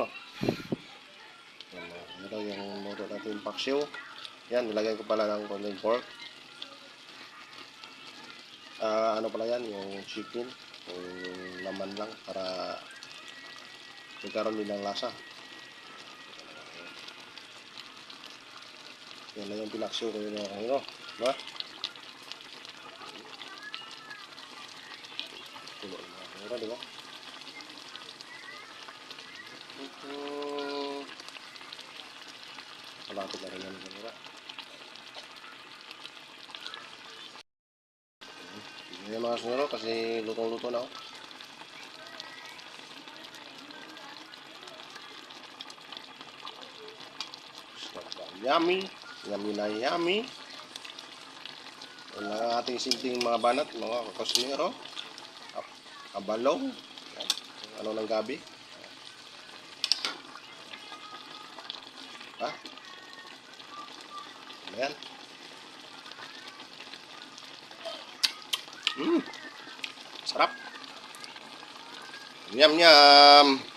kasmero. Yan, uh, ito yung luto natin paksiw. Yan, nilagay ko pala ng konting pork. Ah, ano pala yan, yung chicken. Yung laman lang para magkaroon din ng lasa. Yan na yung pinaksiw ko yun mga kanino. Diba? Tulo ng mga kanino, diba? Ito. Malapit na rin yan mga kanino. Yan mga kanino kasi lutong-luto na ako. Yummy. Yummy na yummy. Ang ating simpleng mga banat, mga kakosmero. Ab- Abalong. Ano ng gabi. Hah? Amen. Hmm. Sarap. Nyam-nyam.